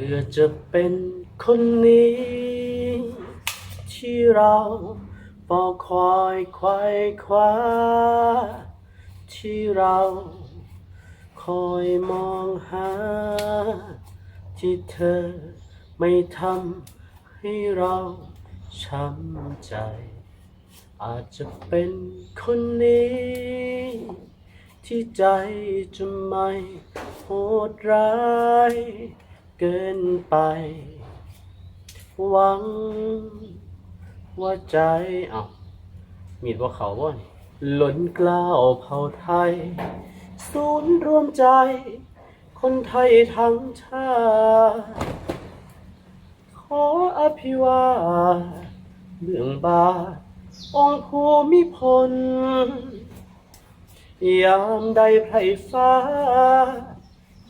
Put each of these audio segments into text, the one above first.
พื่อจะเป็นคนนี้ ที่เราเฝ้าคอยไขว้คว้า ที่เราคอยมองหา ที่เธอไม่ทำให้เราช้ำใจ อาจจะเป็นคนนี้ ที่ใจจะไม่โหดร้าย เกินไป หวัง ว่าใจเอามีดว่าเขาบ่นี่ล้นกล้าวเผ่าไทย ศูนย์รวมใจ คนไทยทั้งชาติขออภิวาเบื้องบาองค์ภูมิพล ยามใดไพรฟ้า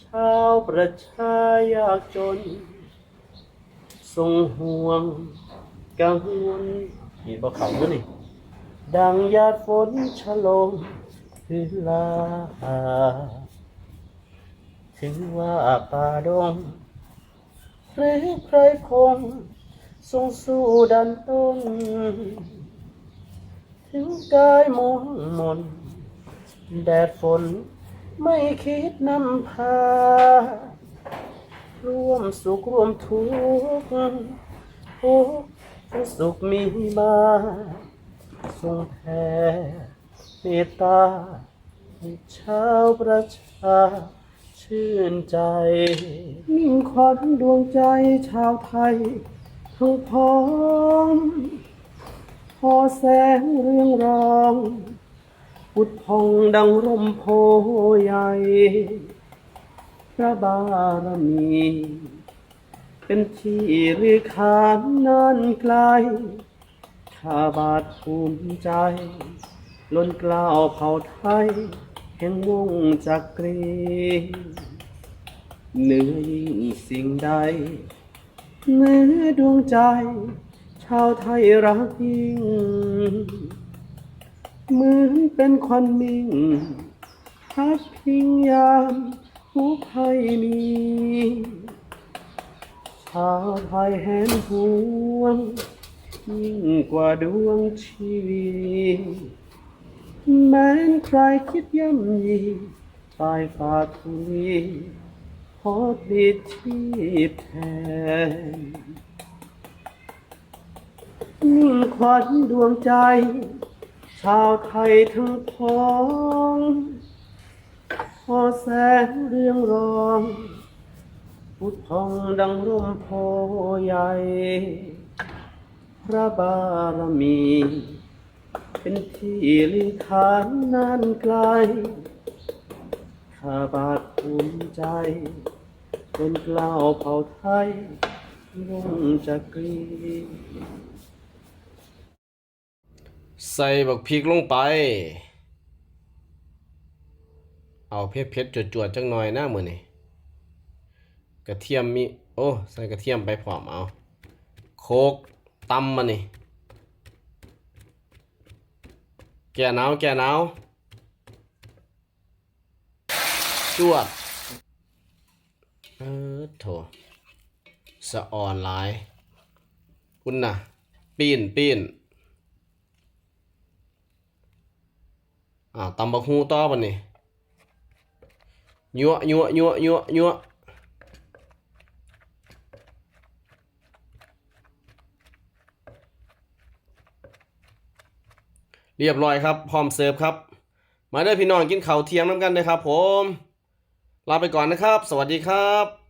ชาวประชายากจน ทรงห่วงกังวลมีบ่เขาด้วยนี่ ดังยาดฝนฉลมพื้นลาถึงว่าป่าดงหรือใครคงทรงสู้ดันต้น ถึงกายมองมนแดดฝน ไม่คิดนำพา ร่วมสุขร่วมทุกข์ทุกข์สุขมีมาทรงแผ่เมตตาให้ชาวประชา ชื่นใจ มิ่งขวัญดวงใจชาวไทยทั้งพ้อง พอแสงเรืองรอง พุดพองดังร่มโพใหญ่พระบารมี เป็นที่ลือขานนานไกล ข้าบาทภูมิใจ ล้นกล้าวเผ่าไทย แห่งวงจักรีเหนือยิ่งสิ่งใดเหนือดวงใจ ชาวไทยรักยิ่ง เหมือนเป็นควันมิ่งพัดพิงยามผู้ภัยมีชาวไทยแหนห่วง ยิ่งกว่าดวงชีวิตแม้นใครคิดย่ำยีตายฝาทุลีขอดีที่แทนนิ่งขวัญดวงใจาวไทยทั้งพ้อง พอแสงเรืองรองพุทธองดังร่มโพใหญ่ พระบารมี เป็นที่ลิทานนานไกล ข้าบาทภูมิใจ เป็นกล้าวเผ่าไทยวงจักรี ใส่บักพริกลงไป เอาเผ็ดเผ็ดจวดๆจังหน่อยนะมือนี้กระเทียมมี โอ้ ใส่กระเทียมไปพร้อมเอา โคกตำมานี่ แก่หนาวแก่หนาวจวด เออโถสะอ่อนหลายคุณน่ะปีนปีน อ่าตำบักฮูต่อบัดนี้ยั่วยั่วยั่วยั่วยั่วเรียบร้อยครับ พร้อมเสิร์ฟครับ มาเด้อพี่น้องกินข้าวเที่ยงน้ำกันเลยครับผม ลาไปก่อนนะครับ สวัสดีครับ